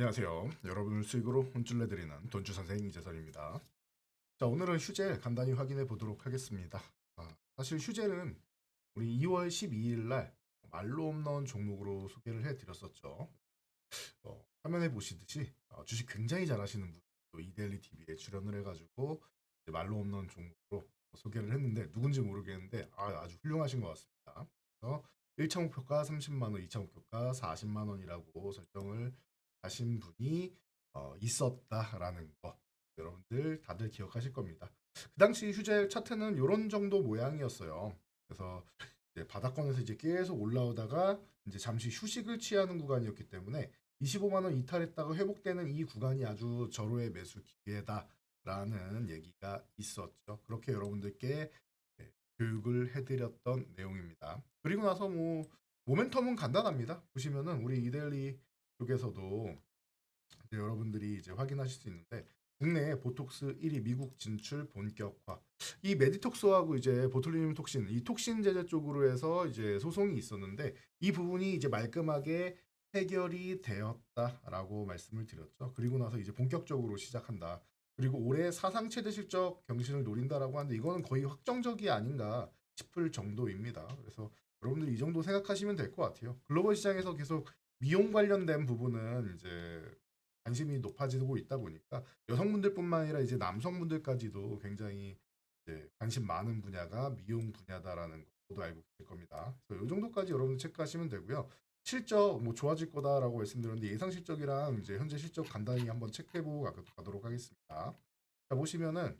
안녕하세요. 여러분을 수익으로 혼쭐 내드리는 돈주 선생 이재설입니다. 자, 오늘은 휴재 간단히 확인해 보도록 하겠습니다. 아, 사실 휴재는 우리 2월 12일 날 말로 없는 종목으로 소개를 해 드렸었죠. 어, 화면에 보시듯이 어, 주식 굉장히 잘하시는 분, 또 이데일리 TV에 출연을 해가지고 말로 없는 종목으로 소개를 했는데 누군지 모르겠는데 아, 아주 훌륭하신 것 같습니다. 그래서 1차 목표가 30만 원, 2차 목표가 40만 원이라고 설정을 하신 분이 어, 있었다라는 거 여러분들 다들 기억하실 겁니다. 그 당시 휴재 차트는 이런 정도 모양이었어요. 그래서 이제 바닥권에서 이제 계속 올라오다가 이제 잠시 휴식을 취하는 구간이었기 때문에 25만 원 이탈했다가 회복되는 이 구간이 아주 절호의 매수 기회다라는 얘기가 있었죠. 그렇게 여러분들께 네, 교육을 해드렸던 내용입니다. 그리고 나서 뭐 모멘텀은 간단합니다. 보시면은 우리 이데일리 쪽에서도 이제 여러분들이 이제 확인하실 수 있는데 국내 보톡스 1위 미국 진출 본격화. 이 메디톡스하고 이제 보툴리늄 톡신, 이 톡신 제재 쪽으로 해서 이제 소송이 있었는데 이 부분이 이제 말끔하게 해결이 되었다라고 말씀을 드렸죠. 그리고 나서 이제 본격적으로 시작한다. 그리고 올해 사상 최대 실적 경신을 노린다라고 하는데 이거는 거의 확정적이 아닌가 싶을 정도입니다. 그래서 여러분들 이 정도 생각하시면 될 것 같아요. 글로벌 시장에서 계속 미용 관련된 부분은 이제 관심이 높아지고 있다 보니까 여성분들뿐만 아니라 이제 남성분들까지도 굉장히 이제 관심 많은 분야가 미용 분야다라는 것도 알고 계실 겁니다. 그래서 이 정도까지 여러분 체크하시면 되고요. 실적 뭐 좋아질 거다라고 말씀드렸는데 예상 실적이랑 이제 현재 실적 간단히 한번 체크해보고 가- 가도록 하겠습니다. 자 보시면은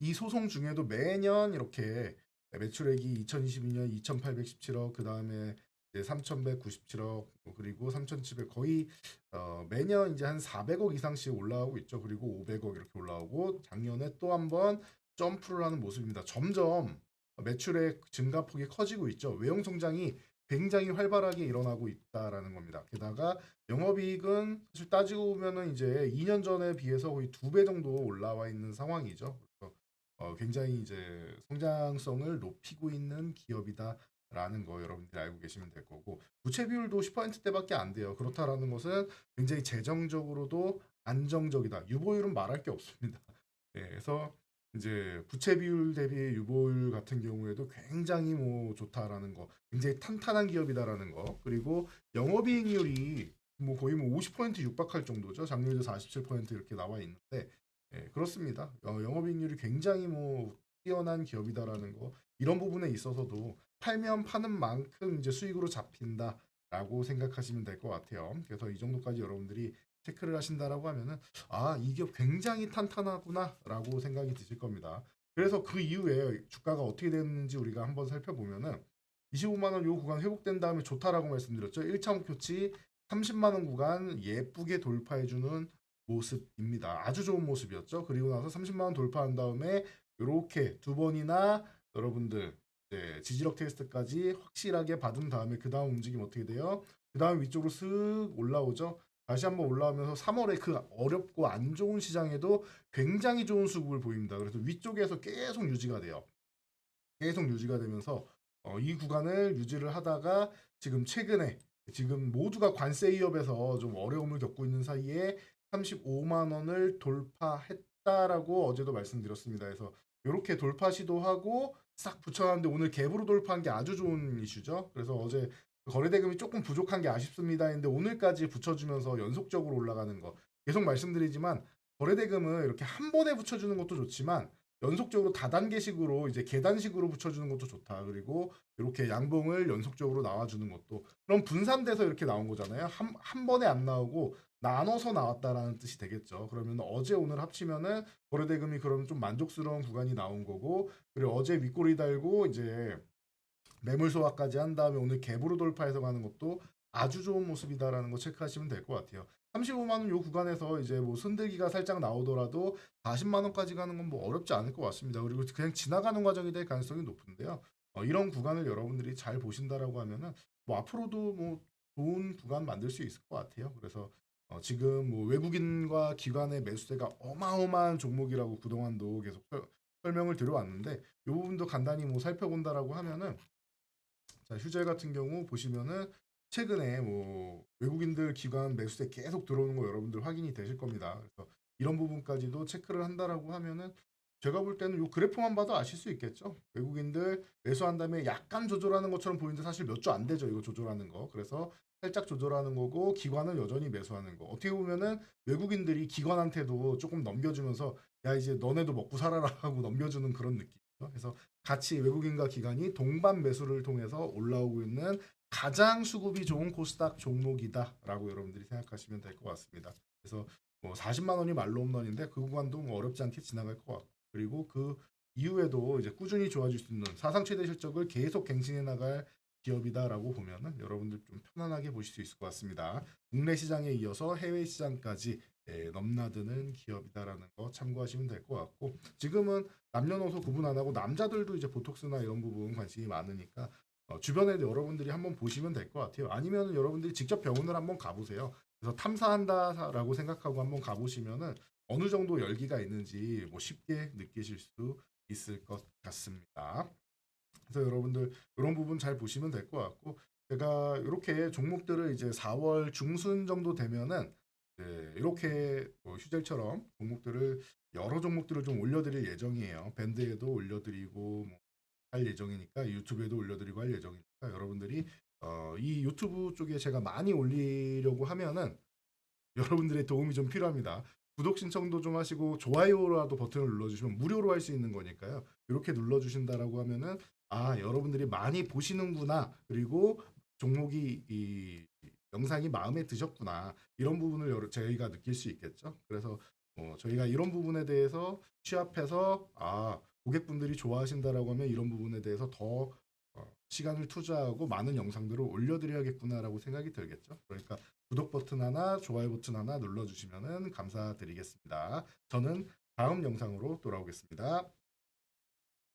이 소송 중에도 매년 이렇게 매출액이 2022년 2,817억 그 다음에 이제 3,197억 그리고 3,700 거의 어, 매년 이제 한 400억 이상씩 올라오고 있죠. 그리고 500억 이렇게 올라오고 작년에 또 한번 점프를 하는 모습입니다. 점점 매출액 증가폭이 커지고 있죠. 외형 성장이 굉장히 활발하게 일어나고 있다라는 겁니다. 게다가 영업이익은 사실 따지고 보면은 이제 2년 전에 비해서 거의 두 배 정도 올라와 있는 상황이죠. 그래서 어, 굉장히 이제 성장성을 높이고 있는 기업이다 라는 거 여러분들이 알고 계시면 될 거고 부채 비율도 10%대밖에 안 돼요. 그렇다라는 것은 굉장히 재정적으로도 안정적이다. 유보율은 말할 게 없습니다. 예, 그래서 이제 부채 비율 대비 유보율 같은 경우에도 굉장히 뭐 좋다라는 거, 굉장히 탄탄한 기업이다라는 거, 그리고 영업이익률이 뭐 거의 뭐 50% 육박할 정도죠. 작년에도 47% 이렇게 나와 있는데, 예, 그렇습니다. 어, 영업이익률이 굉장히 뭐 뛰어난 기업이다라는 거, 이런 부분에 있어서도 팔면 파는 만큼 이제 수익으로 잡힌다라고 생각하시면 될 것 같아요. 그래서 이 정도까지 여러분들이 체크를 하신다라고 하면은 아, 이 기업 굉장히 탄탄하구나라고 생각이 드실 겁니다. 그래서 그 이후에 주가가 어떻게 됐는지 우리가 한번 살펴보면은 25만 원 요 구간 회복된 다음에 좋다라고 말씀드렸죠. 1차 목표치 30만 원 구간 예쁘게 돌파해 주는 모습입니다. 아주 좋은 모습이었죠. 그리고 나서 30만 원 돌파한 다음에 이렇게 두 번이나 여러분들 이제 지지력 테스트까지 확실하게 받은 다음에 그 다음 움직임 어떻게 돼요? 그 다음 위쪽으로 쓱 올라오죠. 다시 한번 올라오면서 3월에 그 어렵고 안 좋은 시장에도 굉장히 좋은 수급을 보입니다. 그래서 위쪽에서 계속 유지가 돼요. 계속 유지가 되면서 어, 이 구간을 유지를 하다가 지금 최근에 지금 모두가 관세 위협에서 좀 어려움을 겪고 있는 사이에 35만 원을 돌파했다라고 어제도 말씀드렸습니다. 그래서 이렇게 돌파 시도하고 싹 붙여놨는데 오늘 갭으로 돌파한 게 아주 좋은 이슈죠. 그래서 어제 거래 대금이 조금 부족한 게 아쉽습니다. 했는데 오늘까지 붙여주면서 연속적으로 올라가는 거 계속 말씀드리지만 거래 대금은 이렇게 한 번에 붙여주는 것도 좋지만 연속적으로 다단계식으로 이제 계단식으로 붙여주는 것도 좋다. 그리고 이렇게 양봉을 연속적으로 나와주는 것도 그럼 분산돼서 이렇게 나온 거잖아요. 한, 한 번에 안 나오고 나눠서 나왔다라는 뜻이 되겠죠. 그러면 어제 오늘 합치면은 거래 대금이 그러면 좀 만족스러운 구간이 나온 거고 그리고 어제 윗꼬리 달고 이제 매물 소화까지 한 다음에 오늘 갭으로 돌파해서 가는 것도 아주 좋은 모습이다라는 거 체크하시면 될 것 같아요. 35만 원 요 구간에서 이제 뭐 손들기가 살짝 나오더라도 40만 원까지 가는 건 뭐 어렵지 않을 것 같습니다. 그리고 그냥 지나가는 과정이 될 가능성이 높은데요. 어, 이런 구간을 여러분들이 잘 보신다라고 하면은 뭐 앞으로도 뭐 좋은 구간 만들 수 있을 것 같아요. 그래서 어, 지금 뭐 외국인과 기관의 매수세가 어마어마한 종목이라고 그동안도 계속 설- 설명을 드려왔는데 이 부분도 간단히 뭐 살펴본다라고 하면은 자, 휴재 같은 경우 보시면은 최근에 뭐 외국인들 기관 매수세 계속 들어오는 거 여러분들 확인이 되실 겁니다. 그래서 이런 부분까지도 체크를 한다라고 하면은 제가 볼 때는 요 그래프만 봐도 아실 수 있겠죠. 외국인들 매수한 다음에 약간 조절하는 것처럼 보이는데 사실 몇 주 안 되죠. 이거 조절하는 거. 그래서 살짝 조절하는 거고 기관은 여전히 매수하는 거. 어떻게 보면은 외국인들이 기관한테도 조금 넘겨주면서 야 이제 너네도 먹고 살아라 하고 넘겨주는 그런 느낌이죠. 그래서 같이 외국인과 기관이 동반 매수를 통해서 올라오고 있는 가장 수급이 좋은 코스닥 종목이다라고 여러분들이 생각하시면 될 것 같습니다. 그래서 뭐 40만 원이 말로 홈런인데 그 구간도 뭐 어렵지 않게 지나갈 것 같고 그리고 그 이후에도 이제 꾸준히 좋아질 수 있는 사상 최대 실적을 계속 갱신해 나갈 기업이다라고 보면은 여러분들 좀 편안하게 보실 수 있을 것 같습니다. 국내 시장에 이어서 해외 시장까지 예, 넘나드는 기업이다라는 거 참고하시면 될 것 같고 지금은 남녀노소 구분 안 하고 남자들도 이제 보톡스나 이런 부분 관심이 많으니까 어, 주변에도 여러분들이 한번 보시면 될 것 같아요. 아니면 여러분들이 직접 병원을 한번 가보세요. 그래서 탐사한다라고 생각하고 한번 가보시면은 어느 정도 열기가 있는지 뭐 쉽게 느끼실 수 있을 것 같습니다. 그래서 여러분들 이런 부분 잘 보시면 될 것 같고 제가 이렇게 종목들을 이제 4월 중순 정도 되면은 네, 이렇게 뭐 휴젤처럼 종목들을 여러 종목들을 좀 올려드릴 예정이에요. 밴드에도 올려드리고 뭐 할 예정이니까 유튜브에도 올려드리고 할 예정이니까 여러분들이 어, 이 유튜브 쪽에 제가 많이 올리려고 하면은 여러분들의 도움이 좀 필요합니다. 구독 신청도 좀 하시고 좋아요라도 버튼을 눌러주시면 무료로 할 수 있는 거니까요. 이렇게 눌러주신다라고 하면은 아 여러분들이 많이 보시는구나 그리고 종목이 이 영상이 마음에 드셨구나 이런 부분을 저희가 느낄 수 있겠죠. 그래서 어, 저희가 이런 부분에 대해서 취합해서 아 고객분들이 좋아하신다라고 하면 이런 부분에 대해서 더 어, 시간을 투자하고 많은 영상들을 올려드려야겠구나라고 생각이 들겠죠. 그러니까 구독 버튼 하나, 좋아요 버튼 하나 눌러주시면 감사드리겠습니다. 저는 다음 영상으로 돌아오겠습니다.